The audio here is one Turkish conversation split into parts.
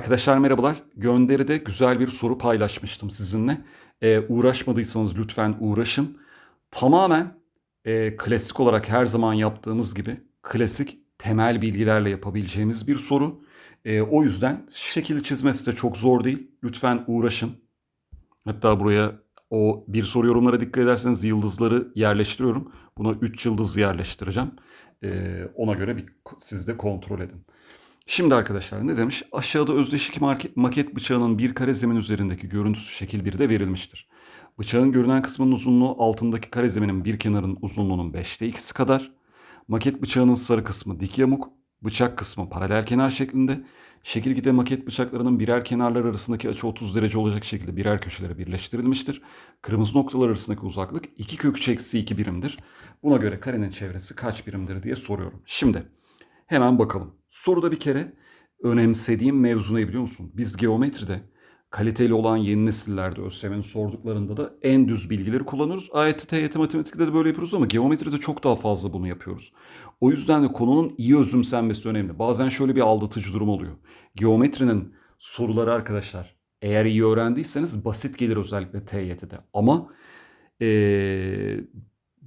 Arkadaşlar merhabalar. Gönderide güzel bir soru paylaşmıştım sizinle. Ee, uğraşmadıysanız lütfen uğraşın. Tamamen e, klasik olarak her zaman yaptığımız gibi klasik temel bilgilerle yapabileceğimiz bir soru. Ee, o yüzden şekil çizmesi de çok zor değil. Lütfen uğraşın. Hatta buraya o bir soru yorumlara dikkat ederseniz yıldızları yerleştiriyorum. Buna 3 yıldız yerleştireceğim. Ee, ona göre bir siz de kontrol edin. Şimdi arkadaşlar ne demiş? Aşağıda özdeşik market, maket bıçağının bir kare zemin üzerindeki görüntüsü şekil 1'de verilmiştir. Bıçağın görünen kısmının uzunluğu altındaki kare zeminin bir kenarının uzunluğunun 5'te 2'si kadar. Maket bıçağının sarı kısmı dik yamuk, bıçak kısmı paralel kenar şeklinde. Şekil 2'de maket bıçaklarının birer kenarlar arasındaki açı 30 derece olacak şekilde birer köşelere birleştirilmiştir. Kırmızı noktalar arasındaki uzaklık 2 kök 3 eksi 2 birimdir. Buna göre karenin çevresi kaç birimdir diye soruyorum. Şimdi hemen bakalım. Soruda bir kere önemsediğim mevzu ne biliyor musun? Biz geometride kaliteli olan yeni nesillerde ÖSYM'nin sorduklarında da en düz bilgileri kullanıyoruz. AYT, TYT, matematikte de böyle yapıyoruz ama geometride çok daha fazla bunu yapıyoruz. O yüzden de konunun iyi özümsenmesi önemli. Bazen şöyle bir aldatıcı durum oluyor. Geometrinin soruları arkadaşlar eğer iyi öğrendiyseniz basit gelir özellikle TYT'de. Ama ee,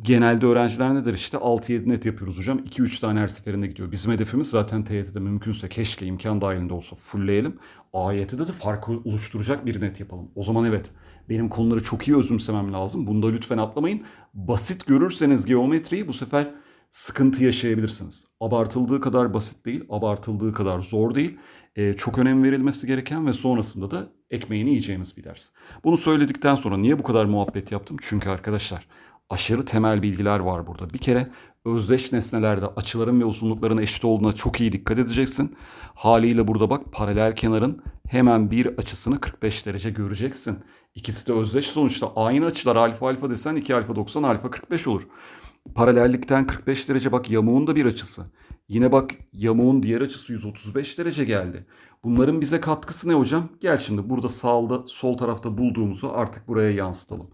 genelde öğrenciler ne der işte 6-7 net yapıyoruz hocam. 2-3 tane her seferinde gidiyor. Bizim hedefimiz zaten TYT'de mümkünse keşke imkan dahilinde olsa fullleyelim. AYT'de de farkı oluşturacak bir net yapalım. O zaman evet benim konuları çok iyi özümsemem lazım. Bunda lütfen atlamayın. Basit görürseniz geometriyi bu sefer sıkıntı yaşayabilirsiniz. Abartıldığı kadar basit değil, abartıldığı kadar zor değil. Ee, çok önem verilmesi gereken ve sonrasında da ekmeğini yiyeceğimiz bir ders. Bunu söyledikten sonra niye bu kadar muhabbet yaptım? Çünkü arkadaşlar aşırı temel bilgiler var burada. Bir kere özdeş nesnelerde açıların ve uzunlukların eşit olduğuna çok iyi dikkat edeceksin. Haliyle burada bak paralel kenarın hemen bir açısını 45 derece göreceksin. İkisi de özdeş sonuçta aynı açılar alfa alfa desen 2 alfa 90 alfa 45 olur. Paralellikten 45 derece bak yamuğun da bir açısı. Yine bak yamuğun diğer açısı 135 derece geldi. Bunların bize katkısı ne hocam? Gel şimdi burada sağda sol tarafta bulduğumuzu artık buraya yansıtalım.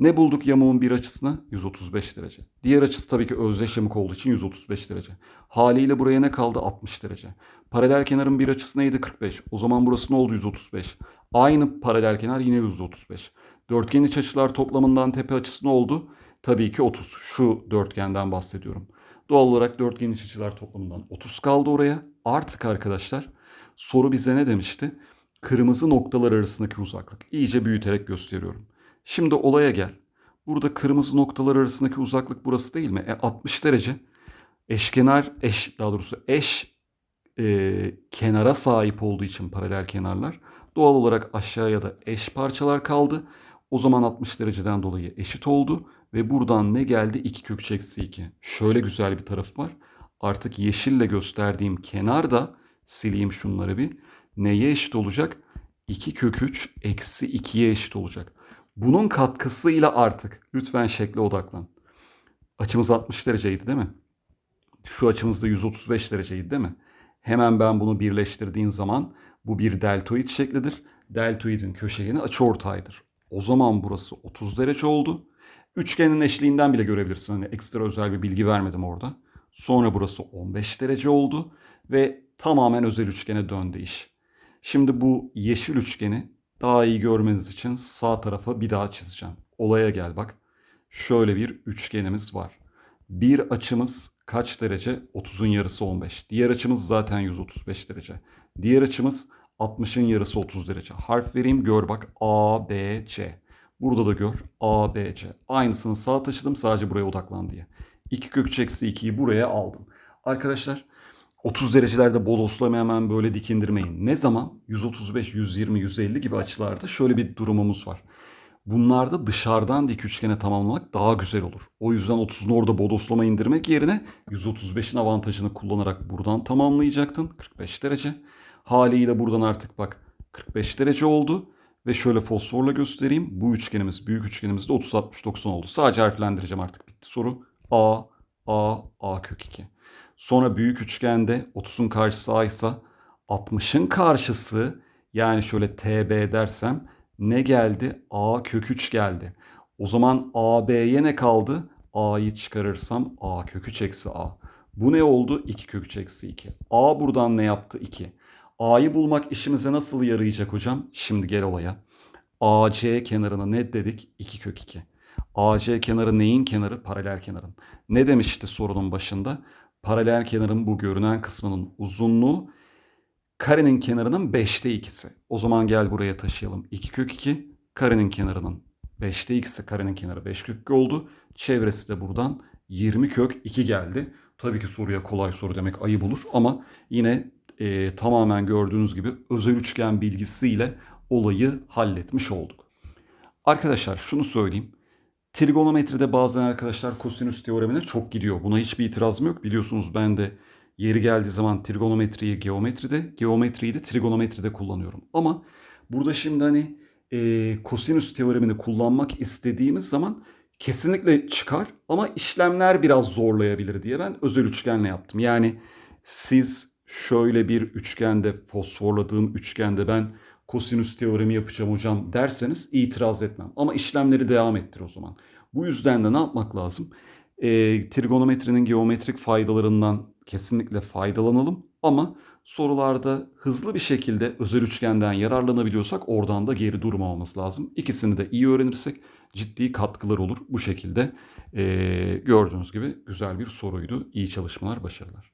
Ne bulduk yamuğun bir açısına? 135 derece. Diğer açısı tabii ki özdeş yamuk olduğu için 135 derece. Haliyle buraya ne kaldı? 60 derece. Paralel kenarın bir açısı neydi? 45. O zaman burası ne oldu? 135. Aynı paralel kenar yine 135. Dörtgen iç açılar toplamından tepe açısı ne oldu? Tabii ki 30. Şu dörtgenden bahsediyorum. Doğal olarak dörtgen iç açılar toplamından 30 kaldı oraya. Artık arkadaşlar soru bize ne demişti? Kırmızı noktalar arasındaki uzaklık. İyice büyüterek gösteriyorum. Şimdi olaya gel. Burada kırmızı noktalar arasındaki uzaklık burası değil mi? E 60 derece. Eşkenar, eş daha doğrusu eş e, kenara sahip olduğu için paralel kenarlar doğal olarak aşağıya da eş parçalar kaldı. O zaman 60 dereceden dolayı eşit oldu ve buradan ne geldi? 2 kök eksi 2. Şöyle güzel bir taraf var. Artık yeşille gösterdiğim kenar da sileyim şunları bir. Neye eşit olacak? 2 kök 3 eksi 2'ye eşit olacak. Bunun katkısıyla artık lütfen şekle odaklan. Açımız 60 dereceydi değil mi? Şu açımız da 135 dereceydi değil mi? Hemen ben bunu birleştirdiğim zaman bu bir deltoid şeklidir. Deltoidin köşegeni açıortaydır. O zaman burası 30 derece oldu. Üçgenin eşliğinden bile görebilirsin. Hani ekstra özel bir bilgi vermedim orada. Sonra burası 15 derece oldu ve tamamen özel üçgene döndü iş. Şimdi bu yeşil üçgeni daha iyi görmeniz için sağ tarafa bir daha çizeceğim. Olaya gel bak. Şöyle bir üçgenimiz var. Bir açımız kaç derece? 30'un yarısı 15. Diğer açımız zaten 135 derece. Diğer açımız 60'ın yarısı 30 derece. Harf vereyim gör bak A, B, C. Burada da gör A, B, C. Aynısını sağa taşıdım sadece buraya odaklan diye. 2 kök eksi 2'yi buraya aldım. Arkadaşlar 30 derecelerde bodoslama hemen böyle dikindirmeyin. Ne zaman? 135, 120, 150 gibi açılarda şöyle bir durumumuz var. Bunlarda dışarıdan dik üçgene tamamlamak daha güzel olur. O yüzden 30'un orada bodoslama indirmek yerine 135'in avantajını kullanarak buradan tamamlayacaktın. 45 derece. Haliyle buradan artık bak 45 derece oldu. Ve şöyle fosforla göstereyim. Bu üçgenimiz, büyük üçgenimiz de 30, 60, 90 oldu. Sadece harflendireceğim artık bitti soru. A, A, A kök 2. Sonra büyük üçgende 30'un karşısı A ise 60'ın karşısı yani şöyle TB dersem ne geldi? A kök 3 geldi. O zaman AB'ye ne kaldı? A'yı çıkarırsam A kök 3 eksi A. Bu ne oldu? 2 kök 3 eksi 2. A buradan ne yaptı? 2. A'yı bulmak işimize nasıl yarayacak hocam? Şimdi gel olaya. AC kenarına ne dedik? 2 kök 2. AC kenarı neyin kenarı? Paralel kenarın. Ne demişti sorunun başında? Paralel kenarın bu görünen kısmının uzunluğu karenin kenarının 5'te 2'si. O zaman gel buraya taşıyalım. 2 kök 2 karenin kenarının 5'te 2'si karenin kenarı 5 kök 2 oldu. Çevresi de buradan 20 kök 2 geldi. Tabii ki soruya kolay soru demek ayıp olur ama yine e, tamamen gördüğünüz gibi özel üçgen bilgisiyle olayı halletmiş olduk. Arkadaşlar şunu söyleyeyim. Trigonometride bazen arkadaşlar kosinüs teoremine çok gidiyor. Buna hiçbir itirazım yok. Biliyorsunuz ben de yeri geldiği zaman trigonometriyi geometride, geometriyi de trigonometride kullanıyorum. Ama burada şimdi hani e, kosinüs teoremini kullanmak istediğimiz zaman kesinlikle çıkar ama işlemler biraz zorlayabilir diye ben özel üçgenle yaptım. Yani siz şöyle bir üçgende fosforladığım üçgende ben kosinüs teoremi yapacağım hocam derseniz itiraz etmem. Ama işlemleri devam ettir o zaman. Bu yüzden de ne yapmak lazım? E, trigonometrinin geometrik faydalarından kesinlikle faydalanalım. Ama sorularda hızlı bir şekilde özel üçgenden yararlanabiliyorsak oradan da geri durmamamız lazım. İkisini de iyi öğrenirsek ciddi katkılar olur. Bu şekilde e, gördüğünüz gibi güzel bir soruydu. İyi çalışmalar, başarılar.